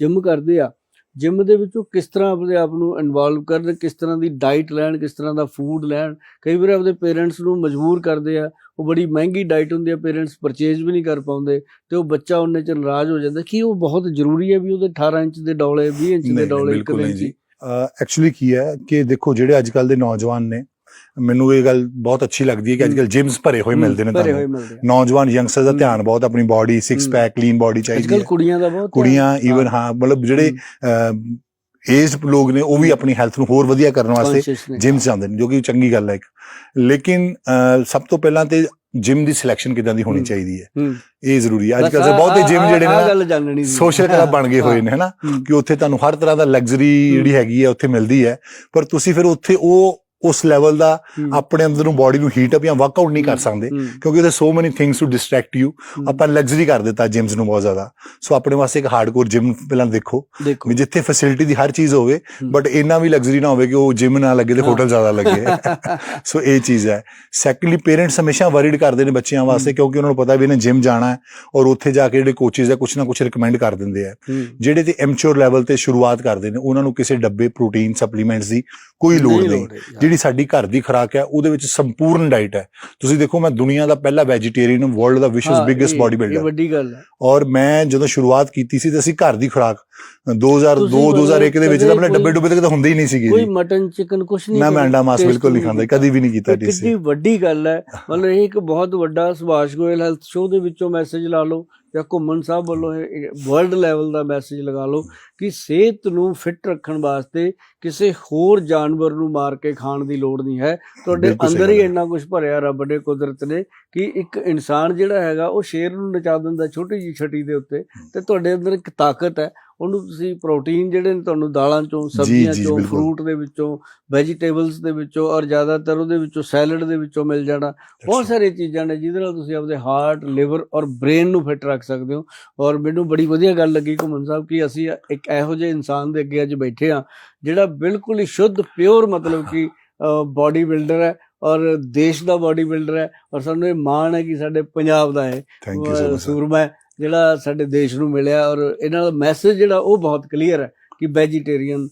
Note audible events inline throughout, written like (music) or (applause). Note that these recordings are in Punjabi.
ਜਿਮ ਕਰਦੇ ਆ ਜਿਮ ਦੇ ਵਿੱਚ ਉਹ ਕਿਸ ਤਰ੍ਹਾਂ ਆਪਣੇ ਆਪ ਨੂੰ ਇਨਵੋਲਵ ਕਰਨ ਕਿਸ ਤਰ੍ਹਾਂ ਦੀ ਡਾਈਟ ਲੈਣ ਕਿਸ ਤਰ੍ਹਾਂ ਦਾ ਫੂਡ ਲੈਣ ਕਈ ਵਾਰ ਆਪਣੇ ਪੇਰੈਂਟਸ ਨੂੰ ਮਜਬੂਰ ਕਰਦੇ ਆ ਉਹ ਬੜੀ ਮਹਿੰਗੀ ਡਾਈਟ ਹੁੰਦੀ ਆ ਪੇਰੈਂਟਸ ਪਰਚੇਜ਼ ਵੀ ਨਹੀਂ ਕਰ ਪਾਉਂਦੇ ਤੇ ਉਹ ਬੱਚਾ ਉਹਨੇ ਚ ਨਾਰਾਜ਼ ਹੋ ਜਾਂਦਾ ਕਿ ਉਹ ਬਹੁਤ ਜ਼ਰੂਰੀ ਹੈ ਵੀ ਉਹਦੇ 18 ਇੰਚ ਦੇ ਡੌਲੇ 20 ਇੰਚ ਦੇ ਡੌਲੇ ਇੱਕ ਬਿਲਕੁਲ ਦਿਨ ਨਹੀਂ ਚ ਜੀ ਐਕਚੁਅਲੀ ਕੀ ਹੈ ਕਿ ਦੇਖੋ ਜਿਹੜੇ ਅੱਜ ਕੱਲ ਦੇ ਨੌਜਵਾਨ ਨੇ ਮੈਨੂੰ ਇਹ ਗੱਲ ਬਹੁਤ ਅੱਛੀ ਲੱਗਦੀ ਹੈ ਕਿ ਅੱਜ ਕੱਲ ਜਿਮਸ ਭਰੇ ਹੋਏ ਮਿਲਦੇ ਨੇ ਭਰੇ ਹੋਏ ਤੁਹਾਨੂੰ ਮਿਲਦੇ ਆ ਨੌਜਵਾਨ ਯੰਗਸਟਰ ਦਾ। ਧਿਆਨ ਬਹੁਤ ਆਪਣੀ body six hmm. Pack clean body ਚਾਹੀਦੀ ਹੈ ਕੁੜੀਆਂ ਦਾ ਬਹੁਤ ਕੁੜੀਆਂ ਈਵਨ ਹਾਂ ਮਤਲਬ ਜਿਹੜੇ ਏਜਡ ਲੋਕ ਨੇ ਉਹ ਵੀ ਆਪਣੀ ਹੈਲਥ ਨੂੰ ਹੋਰ ਵਧੀਆ ਕਰਨ ਵਾਸਤੇ। ਜਿਮ ਜਾਂਦੇ ਨੇ ਜੋ ਕਿ ਚੰਗੀ ਗੱਲ ਹੈ ਇੱਕ ਲੇਕਿਨ ਅਹ, ਸਭ ਤੋਂ ਪਹਿਲਾਂ ਤੇ ਜਿਮ ਦੀ ਸਿਲੈਕਸ਼ਨ ਕਿਦਾਂ ਦੀ ਹੋਣੀ ਹਮ। ਚਾਹੀਦੀ ਹੈ। ਇਹ ਜ਼ਰੂਰੀ ਹੈ ਅੱਜ ਬਸ ਕੱਲ ਦੇ ਆਹ- ਬਹੁਤੇ ਜਿਮ ਜਿਹੜੇ ਨੇ ਆਹ ਨਾ ਗੱਲ ਜਾਣਨੀ ਸੀ ਸੋਸ਼ਲ ਕਲੱਬ ਬਣ ਗਏ ਹੋਏ ਨੇ ਹਨਾ ਹਮ। ਕਿ ਉੱਥੇ ਤੁਹਾਨੂੰ ਹਰ ਤਰ੍ਹਾਂ ਦਾ ਲਗਜ਼ਰੀ। ਜਿਹੜੀ ਹੈਗੀ ਹੈ ਉੱਥੇ ਮਿਲਦੀ ਹੈ ਪਰ ਤੁਸੀਂ ਫਿਰ ਉੱਥੇ ਉਹ ਉਸ ਲੈਵਲ ਦਾ। ਆਪਣੇ ਅੰਦਰ ਨੂੰ ਬਾਡੀ ਨੂੰ ਹੀਟ ਅਪ ਜਾਂ ਵਰਕਆਊਟ ਨਹੀਂ ਕਰ। ਸਕਦੇ। ਕਿਉਂਕਿ ਉਹਦੇ so many things to distract you hmm. ਆਪਾਂ ਲਗਜ਼ਰੀ ਕਰ ਦਿੱਤਾ ਜਿਮਸ ਨੂੰ ਬਹੁਤ ਜ਼ਿਆਦਾ ਸੋ ਆਪਣੇ ਵਾਸਤੇ ਇੱਕ ਹਾਰਡਕੋਰ ਜਿਮ ਪਹਿਲਾਂ ਦੇਖੋ ਵੀ ਜਿੱਥੇ ਫੈਸਿਲਿਟੀ ਦੀ ਹਰ ਚੀਜ਼ ਹੋਵੇ। ਬਟ ਇੰਨਾ ਵੀ ਲਗਜ਼ਰੀ ਨਾ ਹੋਵੇ ਕਿ ਉਹ ਜਿਮ ਨਾ ਲੱਗੇ ਤੇ। ਹੋਟਲ ਜ਼ਿਆਦਾ ਲੱਗੇ (laughs) ਸੋ ਇਹ ਚੀਜ਼ ਹੈ ਸੈਕੰਡਲੀ ਪੇਰੈਂਟਸ ਹਮੇਸ਼ਾ ਵਰੀਡ ਕਰਦੇ ਨੇ ਬੱਚਿਆਂ ਵਾਸਤੇ। ਕਿਉਂਕਿ ਉਹਨਾਂ ਨੂੰ ਪਤਾ ਵੀ ਇਹਨੇ ਜਿਮ ਜਾਣਾ ਹੈ ਔਰ ਉੱਥੇ ਜਾ ਕੇ ਜਿਹੜੇ ਕੋਚਿਸ ਹੈ ਕੁਝ ਨਾ ਕੁਝ ਰਿਕਮੈਂਡ ਕਰ ਦਿੰਦੇ ਆ। ਜਿਹੜੇ ਤੇ ਐਮਚੋਰ ਲੈਵਲ ਤੇ ਸ਼ੁਰੂਆਤ ਕਰਦੇ ਨੇ ਉਹਨਾਂ ਨੂੰ ਕਿਸੇ ਡੱਬੇ ਪ੍ਰੋਟੀਨ ਸਪਲੀਮੈਂਟਸ ਦੀ ਕੋਈ ਲੋੜ ਨਹੀਂ। ਜਿਹੜੀ ਸਾਡੀ ਘਰ ਦੀ ਖੁਰਾਕ ਹੈ ਉਹਦੇ ਵਿੱਚ ਸੰਪੂਰਨ ਡਾਈਟ ਹੈ। ਤੁਸੀਂ ਦੇਖੋ ਮੈਂ ਦੁਨੀਆ ਦਾ ਪਹਿਲਾ ਵੈਜੀਟੇਰੀਅਨ ਵਰਲਡ ਦਾ ਵਿਸ਼ਵਸ ਬਿਗੇਸਟ ਇਹ- ਬਾਡੀ ਇਹ ਬਿਲਡਰ ਵੱਡੀ ਗੱਲ ਹੈ। ਔਰ ਮੈਂ ਜਦੋਂ ਸ਼ੁਰੂਆਤ ਕੀਤੀ ਸੀ ਤੇ ਅਸੀਂ ਘਰ ਦੀ ਖੁਰਾਕ 2002 ਤੁਸੀਂ ਮਤਲਬ 2001 ਦੇ ਵਿੱਚ ਤਾਂ ਆਪਣੇ ਡੱਬੇ ਡੁੱਬੇ ਤੇ ਤਾਂ ਹੁੰਦੇ ਹੀ ਨਹੀਂ ਸੀਗੇ ਕੋਈ ਮਟਨ ਚਿਕਨ ਕੁਛ ਨਹੀਂ ਨਾ ਮੈਂ ਅੰਡਾ ਮਾਸ ਬਿਲਕੁਲ ਨਹੀਂ ਖਾਂਦਾ ਕਦੀ ਵੀ ਨਹੀਂ ਕੀਤਾ ਇਹ ਟੀਸੀ ਕਿੰਨੀ ਵੱਡੀ ਗੱਲ ਹੈ। ਮਤਲਬ ਇਹ ਇੱਕ ਬਹੁਤ ਵੱਡਾ ਸੁਭਾਸ਼ ਗੋਇਲ ਹੈਲਥ ਸ਼ੋਅ ਦੇ ਵਿੱਚੋਂ ਮੈਸੇਜ ਲਾ ਲਓ ਜਾਂ ਘੁੰਮਣ ਸਾਹਿਬ ਵੱਲੋਂ ਵਰਲਡ ਲੈਵਲ ਦਾ ਮੈਸੇਜ ਲਗਾ ਲਓ ਕਿ ਸਿਹਤ ਨੂੰ ਫਿੱਟ ਰੱਖਣ ਵਾਸਤੇ ਕਿਸੇ ਹੋਰ ਜਾਨਵਰ ਨੂੰ ਮਾਰ ਕੇ ਖਾਣ ਦੀ ਲੋੜ ਨਹੀਂ ਹੈ। ਤੁਹਾਡੇ ਅੰਦਰ ਹੈ। ਇੰਨਾ ਕੁਝ ਭਰਿਆ ਰੱਬ ਨੇ ਕੁਦਰਤ ਨੇ ਕਿ ਇੱਕ ਇਨਸਾਨ ਜਿਹੜਾ ਹੈਗਾ ਉਹ ਸ਼ੇਰ ਨੂੰ ਨਚਾ ਦਿੰਦਾ ਛੋਟੀ ਜਿਹੀ ਛਟੀ ਦੇ ਉੱਤੇ ਤੇ ਤੁਹਾਡੇ ਅੰਦਰ ਇੱਕ ਤਾਕਤ ਹੈ। ਉਹਨੂੰ ਤੁਸੀਂ ਪ੍ਰੋਟੀਨ ਜਿਹੜੇ ਨੇ ਤੁਹਾਨੂੰ ਦਾਲਾਂ ਚੋਂ ਸਬਜ਼ੀਆਂ ਜੀ, ਚੋਂ। ਫਰੂਟ ਦੇ ਵਿੱਚੋਂ ਵੈਜੀਟੇਬਲਸ ਦੇ ਵਿੱਚੋਂ ਔਰ ਜ਼ਿਆਦਾਤਰ ਉਹਦੇ ਵਿੱਚੋਂ ਸੈਲਡ ਦੇ ਵਿੱਚੋਂ ਮਿਲ ਜਾਣਾ। ਬਹੁਤ ਸਾਰੀਆਂ ਚੀਜ਼ਾਂ ਨੇ ਜਿਹਦੇ ਨਾਲ ਤੁਸੀਂ ਆਪਣੇ ਹਾਰਟ ਲਿਵਰ ਔਰ ਬ੍ਰੇਨ ਨੂੰ ਫਿੱਟ ਰੱਖ ਸਕਦੇ ਹੋ। ਔਰ ਮੈਨੂੰ ਬੜੀ ਵਧੀਆ ਗੱਲ ਲੱਗੀ ਘੁੰਮਣ ਸਾਹਿਬ ਕਿ ਅਸੀਂ ਇੱਕ ਇਹੋ ਜਿਹੇ ਇਨਸਾਨ ਦੇ ਅੱਗੇ ਅੱਜ ਬੈਠੇ ਆ ਜਿਹੜਾ ਬਿਲਕੁਲ ਹੀ ਸ਼ੁੱਧ ਪਿਓਰ ਮਤਲਬ ਕਿ ਬਾਡੀ ਬਿਲਡਰ ਹੈ। ਔਰ ਦੇਸ਼ ਦਾ ਬਾਡੀ ਬਿਲਡਰ ਹੈ ਔਰ ਸਾਨੂੰ ਇਹ ਮਾਣ ਹੈ ਕਿ ਸਾਡੇ ਪੰਜਾਬ ਦਾ ਹੈ। ਥੈਂਕ ਯੂ ਸੋ ਮਚ ਸੂਰਮਾ ਜਿਹੜਾ ਸਾਡੇ ਦੇਸ਼ ਨੂੰ ਮਿਲਿਆ ਔਰ ਇਹਨਾਂ ਦਾ ਮੈਸੇਜ ਜਿਹੜਾ ਉਹ ਬਹੁਤ ਕਲੀਅਰ ਹੈ ਕਿ ਵੈਜੀਟੇਰੀਅਨ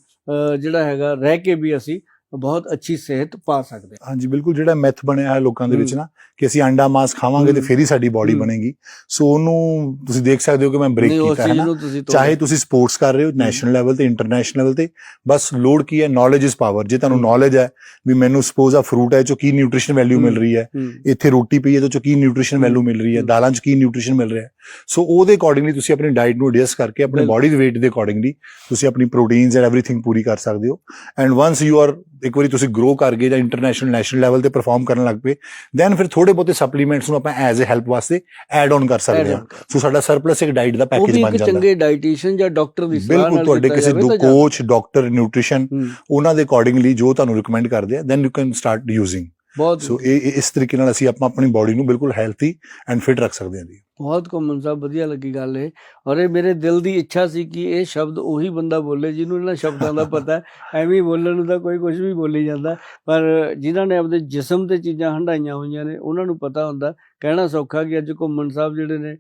ਜਿਹੜਾ ਹੈਗਾ ਰਹਿ ਕੇ ਵੀ ਅਸੀਂ ਬਹੁਤ ਅੱਛੀ ਸਿਹਤ ਪਾ ਸਕਦੇ ਹਾਂ। ਹਾਂਜੀ ਬਿਲਕੁਲ ਜਿਹੜਾ ਮੈਥ ਬਣਿਆ ਹੈ ਲੋਕਾਂ ਦੇ ਵਿੱਚ ਨਾ ਕਿ ਅਸੀਂ ਅੰਡਾ ਮਾਸ ਖਾਵਾਂਗੇ ਤੇ ਫੇਰ ਹੀ ਸਾਡੀ ਬਾਡੀ ਬਣੇਗੀ। ਸੋ ਉਹਨੂੰ ਤੁਸੀਂ ਦੇਖ ਸਕਦੇ ਹੋ ਕਿ ਮੈਂ ਬ੍ਰੇਕ ਕੀਤਾ ਹੈ ਚਾਹੇ ਤੁਸੀਂ ਸਪੋਰਟਸ ਕਰ ਰਹੇ ਹੋ ਨੈਸ਼ਨਲ ਲੈਵਲ ਤੇ ਇੰਟਰਨੈਸ਼ਨਲ ਲੈਵਲ ਤੇ ਬਸ ਲੋੜ ਕੀ ਹੈ ਨੌਲੇਜ ਇਜ਼ ਪਾਵਰ ਜੇ ਤੁਹਾਨੂੰ ਨੌਲੇਜ ਹੈ ਵੀ ਮੈਨੂੰ ਸਪੋਜ਼ ਆ ਫਰੂਟ ਹੈ ਚੋ ਕੀ ਨਿਊਟ੍ਰੀਸ਼ਨ ਵੈਲਿਊ ਮਿਲ ਰਹੀ ਹੈ ਇੱਥੇ ਰੋਟੀ ਪਈ ਹੈ ਤਾਂ ਚੋ ਕੀ ਨਿਊਟ੍ਰੀਸ਼ਨ ਵੈਲਿਊ ਮਿਲ ਰਹੀ ਹੈ ਦਾਲਾਂ 'ਚ ਕੀ ਨਿਊਟ੍ਰੀਸ਼ਨ ਮਿਲ ਰਿਹਾ ਸੋ ਉਹਦੇ ਅਕੋਰਡਿੰਗਲੀ ਤੁਸੀਂ ਆਪਣੀ ਡਾਈਟ ਨੂੰ ਅਡਜਸਟ ਕਰਕੇ ਆਪਣੇ ਬਾਡੀ ਦੇ ਵੇਟ ਦੇ ਅਕੋਰਡਿੰਗਲੀ ਤੁਸੀਂ ਆਪਣੀ ਪ੍ਰੋਟੀਨਸ ਐਂਡ ਐਵਰੀਥਿੰਗ ਪੂਰੀ ਕਰ ਸਕਦੇ ਹੋ। ਐਂਡ ਵਾਂਸ ਯੂ ਆਰ ਇੱਕ ਵਾਰੀ ਤੁਸੀਂ ਗਰੋ ਕਰ ਗਏ ਜਾਂ ਇੰਟਰਨੈਸ਼ਨਲ ਨੈਸ਼ਨਲ ਲੈਵਲ ਤੇ ਪਰਫਾਰਮ ਕਰਨ ਲੱਗ ਪਏ ਦੈਨ ਫਿਰ ਥੋੜੇ ਬਹੁਤੇ ਸਪਲੀਮੈਂਟਸ ਨੂੰ ਆਪਾਂ ਐਜ਼ ਅ ਹੈਲਪ ਵਾਸਤੇ ਐਡ ਆਨ ਕਰ ਸਕਦੇ ਹਾਂ। ਸੋ ਸਾਡਾ ਸਰਪਲਸ ਇੱਕ ਡਾਈਟ ਦਾ ਉਹ ਪੈਕੇਜ ਵੀ ਬਣ ਜਾਂਦਾ। ਹੈ ਚੰਗੇ ਡਾਈਟੀਸ਼ੀਅਨ ਜਾਂ ਡਾਕਟਰ ਦੀ ਸਲਾਹ ਬਿਲਕੁਲ ਨਾਲ ਤੁਹਾਡੇ ਕੀਤਾ ਕਿਸੇ ਦੋ ਕੋਚ ਡਾਕਟਰ ਨਿਊਟ੍ਰੀਸ਼ਨ ਉਹਨਾਂ ਦੇ ਅਕੋਰਡਿੰਗਲੀ ਜੋ ਤੁਹਾਨੂੰ ਰეკਮੈਂਡ ਕਰਦੇ ਆ then you can start using ਬਹੁਤ ਸੋ ਇਹ- ਇਸ ਤਰੀਕੇ ਨਾਲ ਅਸੀਂ ਆਪਾਂ ਆਪਣੀ ਬਾਡੀ ਨੂੰ ਬਿਲਕੁਲ ਹੈਲਥੀ ਐਂਡ ਫਿਟ ਰੱਖ ਸਕਦੇ ਹਾਂ ਜੀ। ਬਹੁਤ ਘੁੰਮਣ ਸਾਹਿਬ ਵਧੀਆ ਲੱਗੀ ਗੱਲ ਇਹ। ਔਰ ਇਹ ਮੇਰੇ ਦਿਲ ਦੀ ਇੱਛਾ ਸੀ ਕਿ ਇਹ ਸ਼ਬਦ ਉਹੀ ਬੰਦਾ ਬੋਲੇ, ਜਿਹਨੂੰ ਇਹਨਾਂ ਸ਼ਬਦਾਂ ਦਾ ਪਤਾ ਐਵੇਂ ਬੋਲਣ ਨੂੰ ਤਾਂ ਕੋਈ ਕੁਝ ਵੀ ਬੋਲੀ ਜਾਂਦਾ। ਪਰ ਜਿਨ੍ਹਾਂ ਨੇ ਆਪਣੇ ਜਿਸਮ ਤੇ ਚੀਜ਼ਾਂ ਹੰਡਾਈਆਂ ਹੋਈਆਂ ਨੇ, ਉਹਨਾਂ ਨੂੰ ਪਤਾ ਹੁੰਦਾ। ਕਹਿਣਾ ਸੌਖਾ ਕਿ ਅੱਜ ਘੁੰਮਣ ਸਾਹਿਬ ਜਿਹੜੇ ਨੇ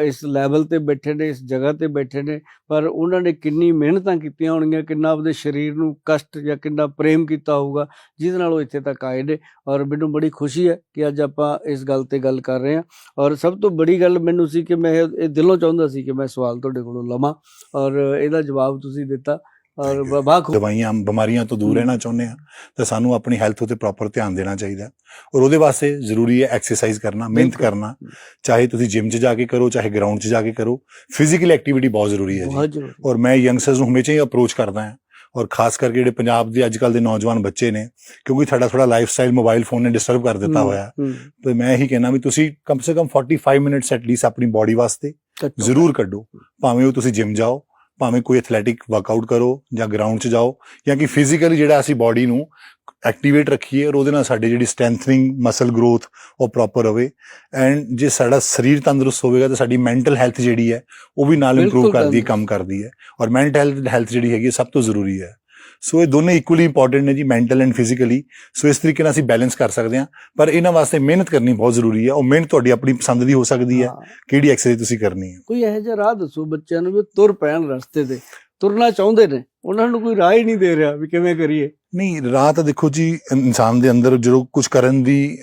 ਇਸ ਲੈਵਲ ਤੇ ਬੈਠੇ ਨੇ, ਇਸ ਜਗ੍ਹਾ ਤੇ ਬੈਠੇ ਨੇ, ਪਰ ਉਹਨਾਂ ਨੇ ਕਿੰਨੀ ਮਿਹਨਤਾਂ ਕੀਤੀਆਂ ਹੋਣਗੀਆਂ, ਕਿੰਨਾ ਆਪਣੇ ਸਰੀਰ ਨੂੰ ਕਸ਼ਟ ਜਾਂ ਕਿੰਨਾ ਪ੍ਰੇਮ ਕੀਤਾ ਹੋਊਗਾ, ਜਿਹਦੇ ਨਾਲ ਉਹ ਇੱਥੇ ਤੱਕ ਆਏ ਨੇ। ਔਰ ਮੈਨੂੰ ਬੜੀ ਖੁਸ਼ੀ ਹੈ ਕਿ ਅੱਜ ਆਪਾਂ ਇਸ ਗੱਲ ਤੇ ਗੱਲ ਕਰ ਰਹੇ ਹਾਂ। ਔਰ ਸਭ ਤੋਂ ਬੜੀ ਗੱਲ ਮੈਨੂੰ ਸੀ ਕਿ ਮੈਂ ਇਹ ਦਿਲੋਂ ਚਾਹੁੰਦਾ ਸੀ ਕਿ ਮੈਂ ਸਵਾਲ ਤੁਹਾਡੇ ਕੋਲੋਂ ਲਵਾਂ ਔਰ ਇਹਦਾ ਜਵਾਬ ਤੁਸੀਂ ਦਿੱਤਾ ਔਰ Thank you. ਬਾ ਖੁ ਦਵਾਈਆਂ ਬਿਮਾਰੀਆਂ ਤੋਂ ਦੂਰ। ਰਹਿਣਾ ਚਾਹੁੰਦੇ ਆ ਤਾਂ ਸਾਨੂੰ ਆਪਣੀ ਹੈਲਥ ਉਤੇ ਪ੍ਰੋਪਰ ਧਿਆਨ ਦੇਣਾ ਚਾਹੀਦਾ। ਔਰ ਉਹਦੇ ਵਾਸਤੇ ਜ਼ਰੂਰੀ ਹੈ ਐਕਸਰਸਾਈਜ਼ ਕਰਨਾ ਮਿਹਨਤ। ਕਰਨਾ ਚਾਹੇ ਤੁਸੀਂ ਜਿਮ 'ਚ ਜਾ ਕੇ ਕਰੋ ਚਾਹੇ ਗਰਾਊਂਡ 'ਚ ਜਾ ਕੇ ਕਰੋ ਫਿਜ਼ੀਕਲ ਐਕਟੀਵਿਟੀ ਬਹੁਤ ਜ਼ਰੂਰੀ ਹੈ ਜੀ ਔਰ ਮੈਂ ਯੰਗਸਟਰਸ ਨੂੰ ਹਮੇਸ਼ਾ ਹੀ ਅਪਰੋਚ ਕਰਦਾ ਹਾਂ ਔਰ ਖਾਸ ਕਰਕੇ ਜਿਹੜੇ ਪੰਜਾਬ ਦੇ ਅੱਜ ਕੱਲ ਦੇ ਨੌਜਵਾਨ ਬੱਚੇ ਨੇ ਕਿਉਂਕਿ ਸਾਡਾ ਥੋੜਾ ਲਾਈਫ ਸਟਾਈਲ ਮੋਬਾਈਲ ਫੋਨ ਨੇ ਡਿਸਟਰਬ ਕਰ ਦਿੱਤਾ ਹੋਇਆ। ਤੇ ਮੈਂ ਇਹੀ ਕਹਿਣਾ ਵੀ ਤੁਸੀਂ ਕਮ ਸੇ ਕਮ 45 ਮਿੰਟਸ ਐਟਲੀਸਟ ਆਪਣੀ ਬਾਡੀ ਵਾਸਤੇ ਜ਼ਰੂਰ ਕੱਢੋ। ਭਾਵੇਂ ਉਹ ਤੁਸੀਂ ਜਿਮ ਜਾਓ ਭਾਵੇਂ ਕੋਈ ਐਥਲੈਟਿਕ ਵਰਕਆਊਟ ਕਰੋ ਜਾਂ ਗਰਾਊਂਡ 'ਚ ਜਾਓ ਜਾਂ ਕਿ ਫਿਜ਼ੀਕਲੀ ਜਿਹੜਾ ਅਸੀਂ ਬਾਡੀ ਨੂੰ ਐਕਟੀਵੇਟ ਰੱਖੀਏ ਔਰ ਉਹਦੇ ਨਾਲ ਸਾਡੀ ਜਿਹੜੀ ਸਟਰੈਂਥਨਿੰਗ ਮਸਲ ਗਰੋਥ ਉਹ ਪ੍ਰੋਪਰ ਹੋਵੇ ਐਂਡ ਜੇ ਸਾਡਾ ਸਰੀਰ ਤੰਦਰੁਸਤ ਹੋਵੇਗਾ ਤਾਂ ਸਾਡੀ ਮੈਂਟਲ ਹੈਲਥ ਜਿਹੜੀ ਹੈ ਉਹ ਵੀ ਨਾਲ ਇੰਪਰੂਵ ਕਰਦੀ। ਕੰਮ ਕਰਦੀ ਹੈ। ਔਰ ਮੈਂਟਲ ਹੈਲਥ ਜਿਹੜੀ ਹੈਗੀ ਸਭ ਤੋਂ ਜ਼ਰੂਰੀ ਹੈ। ਸੋ ਇਹ ਦੋਨੇ ਇਕੁਅਲੀ ਇੰਪੋਰਟੈਂਟ ਨੇ ਜੀ ਮੈਂਟਲ ਐਂਡ ਫਿਜ਼ੀਕਲੀ ਸੋ ਇਸ ਤਰੀਕੇ ਨਾਲ ਅਸੀਂ ਬੈਲੈਂਸ ਕਰ ਸਕਦੇ ਹਾਂ। ਪਰ ਇਹਨਾਂ ਵਾਸਤੇ ਮਿਹਨਤ ਕਰਨੀ ਬਹੁਤ ਜ਼ਰੂਰੀ ਹੈ। ਉਹ ਮਿਹਨਤ ਤੁਹਾਡੀ ਆਪਣੀ ਪਸੰਦ ਦੀ ਹੋ ਸਕਦੀ ਹੈ। ਹਾਂ। ਕਿਹੜੀ ਐਕਸਰਸਾਈਜ਼ ਤੁਸੀਂ ਕਰਨੀ ਹੈ? ਕੋਈ ਇਹੋ ਜਿਹਾ ਰਾਹ ਦੱਸੋ ਬੱਚਿਆਂ ਨੂੰ ਵੀ ਤੁਰ ਪੈਣ ਰਸਤੇ ਤੇ। ਤੁਰਨਾ ਚਾਹੁੰਦੇ ਨੇ। ਉਹਨਾਂ ਨੂੰ ਕੋਈ ਰਾਹ ਹੀ ਨਹੀਂ ਦੇ ਰਿਹਾ ਵੀ ਕਿਵੇਂ ਕਰੀਏ। ਨਹੀਂ ਰਾਹ ਤਾਂ ਦੇਖੋ ਜੀ ਇਨਸਾਨ ਦੇ ਅੰਦਰ ਜਦੋਂ ਕੁਝ ਕਰਨ ਦੀ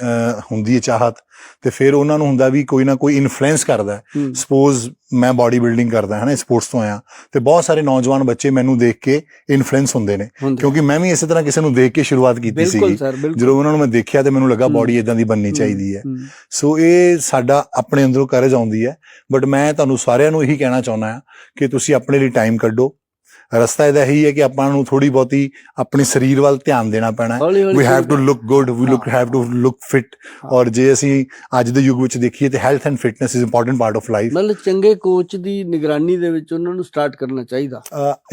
ਹੁੰਦੀ ਹੈ ਚਾਹਤ ਤੇ ਫਿਰ ਉਹਨਾਂ ਨੂੰ ਹੁੰਦਾ ਵੀ ਕੋਈ ਨਾ ਕੋਈ ਇਨਫਲੂਐਂਸ ਕਰਦਾ ਸਪੋਜ਼ ਮੈਂ ਬਾਡੀ ਬਿਲਡਿੰਗ ਕਰਦਾ ਹਾਂ ਨਾ ਸਪੋਰਟਸ ਤੋਂ ਆਇਆ ਤੇ ਬਹੁਤ ਸਾਰੇ ਨੌਜਵਾਨ ਬੱਚੇ ਮੈਨੂੰ ਦੇਖ ਕੇ ਇਨਫਲੂਐਂਸ ਹੁੰਦੇ ਨੇ। ਕਿਉਂਕਿ ਮੈਂ ਵੀ ਇਸੇ ਤਰ੍ਹਾਂ ਕਿਸੇ ਨੂੰ ਦੇਖ ਕੇ ਸ਼ੁਰੂਆਤ ਕੀਤੀ ਬਿਲਕੁਲ ਜਦੋਂ ਉਹਨਾਂ ਨੂੰ ਮੈਂ ਦੇਖਿਆ ਤੇ ਮੈਨੂੰ ਲੱਗਾ। ਬਾਡੀ ਇਦਾਂ ਦੀ ਬਣਨੀ ਚਾਹੀਦੀ ਹੈ। ਹੂੰ, ਸੋ ਇਹ ਸਾਡਾ ਆਪਣੇ ਅੰਦਰੋਂ ਕਰਜ ਆਉਂਦੀ ਹੈ ਬਟ ਮੈਂ ਤੁਹਾਨੂੰ ਸਾਰਿਆਂ ਨੂੰ ਇਹੀ ਕਹਿਣਾ ਚਾਹੁੰਦਾ ਹਾਂ ਕਿ ਤੁਸੀਂ ਆਪਣੇ ਲਈ ਟਾਈਮ ਕੱਢੋ ਰਸਤਾ ਇਹਦਾ ਇਹੀ ਹੈ ਕਿ ਆਪਾਂ ਨੂੰ ਥੋੜੀ ਬਹੁਤੀ ਆਪਣੇ ਸਰੀਰ ਵੱਲ ਧਿਆਨ ਦੇਣਾ ਪੈਣਾ ਹੈ। We have to look good we look ਹਾਂ। ਹੈਵ ਟੂ ਲੁੱਕ ਫਿਟ ਹਾਂ। ਔਰ ਜੇ ਅਸੀਂ ਅੱਜ ਦੇ ਯੁੱਗ ਵਿੱਚ ਦੇਖੀਏ ਤੇ health and fitness is important part of life ਮਤਲਬ ਚੰਗੇ ਕੋਚ ਦੀ ਨਿਗਰਾਨੀ ਦੇ ਵਿੱਚ ਉਹਨਾਂ ਨੂੰ ਸਟਾਰਟ ਕਰਨਾ ਚਾਹੀਦਾ।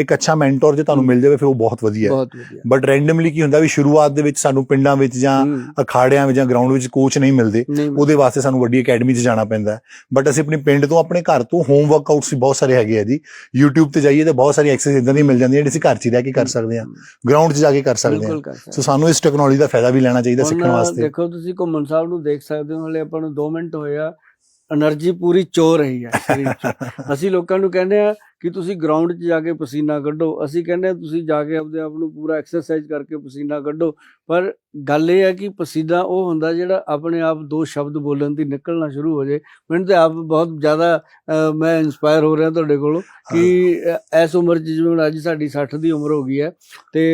ਇੱਕ ਅੱਛਾ ਮੈਂਟਰ ਜੇ ਤੁਹਾਨੂੰ ਮਿਲ ਜਾਵੇ ਫਿਰ ਉਹ ਬਹੁਤ ਵਧੀਆ ਹੈ। ਬਟ ਰੈਂਡਮਲੀ ਕੀ ਹੁੰਦਾ ਵੀ ਸ਼ੁਰੂਆਤ ਦੇ ਵਿੱਚ ਸਾਨੂੰ ਪਿੰਡਾਂ ਵਿੱਚ ਜਾਂ ਹੂੰ, ਅਖਾੜਿਆਂ ਵਿੱਚ ਜਾਂ ਗਰਾਊਂਡ ਵਿੱਚ ਕੋਚ ਨਹੀਂ ਮਿਲਦੇ। ਉਹਦੇ ਵਾਸਤੇ ਸਾਨੂੰ ਵੱਡੀ ਅਕੈਡਮੀ 'ਚ ਜਾਣਾ ਪੈਂਦਾ ਬਟ ਅਸੀਂ ਆਪਣੀ ਪਿੰਡ ਤੋਂ ਆਪਣੇ ਘਰ ਤੋਂ ਹੋਮ ਵਰਕਆਊਟਸ ਬਹੁਤ ਸਾਰੇ ਹੈਗੇ ਆ ਜੀ। YouTube ਤੇ ਜਾਈਏ ਤਾਂ ਬਹੁਤ ਸਾਰੀ ਐਕਸਰਸਾਈਜ਼ ਇਦਾਂ ਦੀ ਮਿਲ ਜਾਂਦੀ ਹੈ ਜਿਹੜੀ ਅਸੀਂ ਘਰ 'ਚ ਹੀ ਰਹਿ ਕੇ ਕਰ ਸਕਦੇ ਹਾਂ ਗਰਾਊਂਡ 'ਚ ਜਾ ਕੇ ਕਰ ਸਕਦੇ ਹਾਂ। ਸੋ ਸਾਨੂੰ ਇਸ ਟੈਕਨੋਲੋਜੀ ਦਾ ਫਾਇਦਾ ਵੀ ਲੈਣਾ ਚਾਹੀਦਾ ਸਿੱਖਣ ਵਾਸਤੇ। ਦੇਖੋ ਤੁਸੀਂ ਘੁੰਮਣ ਸਾਹਿਬ ਨੂੰ ਦੇਖ ਸਕਦੇ ਹੋ ਹਲੇ ਆਪਾਂ ਨੂੰ 2 ਮਿੰਟ ਹੋਇਆ એનર્ਜੀ ਪੂਰੀ ਚੋ ਰਹੀ ਹੈ (laughs) ਅਸੀਂ ਲੋਕਾਂ ਨੂੰ ਕਹਿੰਦੇ ਆ ਕਿ ਤੁਸੀਂ ਗਰਾਊਂਡ 'ਚ ਜਾ ਕੇ ਪਸੀਨਾ ਕੱਢੋ। ਅਸੀਂ ਕਹਿੰਦੇ ਤੁਸੀਂ ਜਾ ਕੇ ਆਪਣੇ ਆਪ ਨੂੰ ਪੂਰਾ ਐਕਸਰਸਾਈਜ਼ ਕਰਕੇ ਪਸੀਨਾ ਕੱਢੋ। ਪਰ ਗੱਲ ਇਹ ਹੈ ਕਿ ਪਸੀਨਾ ਉਹ ਹੁੰਦਾ ਜਿਹੜਾ ਆਪਣੇ ਆਪ ਦੋ ਸ਼ਬਦ ਬੋਲਣ ਦੀ ਨਿਕਲਣਾ ਸ਼ੁਰੂ ਹੋ ਜੇ ਮੈਨੂੰ ਤੇ ਆਪ ਬਹੁਤ ਜ਼ਿਆਦਾ ਮੈਂ ਇਨਸਪਾਇਰ ਹੋ ਰਿਹਾ ਤੁਹਾਡੇ ਕੋਲੋਂ ਕਿ ਇਸ ਉਮਰ 'ਚ ਜਿਵੇਂ ਅੱਜ ਸਾਡੀ 60 ਦੀ ਉਮਰ ਹੋ ਗਈ ਹੈ ਤੇ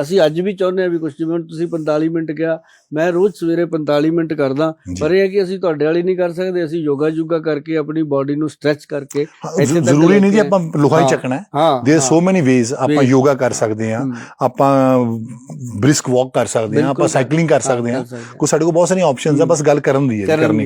ਅਸੀਂ ਅੱਜ ਵੀ ਚਾਹੁੰਦੇ ਆ ਵੀ ਕੁਝ ਜਿਵੇਂ ਤੁਸੀਂ 45 ਮਿੰਟ ਕਿਹਾ ਮੈਂ ਰੋਜ਼ ਸਵੇਰੇ 45 ਮਿੰਟ ਕਰਦਾ। ਪਰ ਇਹ ਹੈ ਕਿ ਅਸੀਂ ਤੁਹਾਡੇ ਵਾਲੀ ਨਹੀਂ ਕਰ ਸਕਦੇ ਅਸੀਂ ਯੋਗਾ ਯੁਗਾ ਕਰਕੇ ਆਪਣੀ ਬਾਡੀ ਨੂੰ ਸਟ੍ਰੈਚ ਕਰਕੇ ਇੱਥੇ ਤੱਕ ਜ਼ਰੂਰੀ ਨਹੀਂ ਜੀ ਕੇ- ਆਪਾਂ ਲੋਹਾ ਹੀ। ਚੱਕਣਾ ਹੈ ਹਾਂ, ਸੋ ਮੈਨੀ ਵੇਜ਼ ਆਪਾਂ. ਯੋਗਾ ਕਰ ਸਕਦੇ ਹਮ, ਆਪਾਂ ਬ੍ਰਿਸਕ ਵਾਕ ਕਰ ਸਕਦੇ ਬਿਲਕੁਲ ਆਪਾਂ ਸਾਈਕਲਿੰਗ ਕਰ ਸਕਦੇ ਹਾਂ। ਕੋ ਸਾਡੇ ਕੋਲ ਬਹੁਤ ਸਾਰੀਆਂ ਆਪਸ਼ਨਸ ਆ। ਬਸ ਗੱਲ ਕਰਨ ਦੀ ਹੈ ਕਰਨ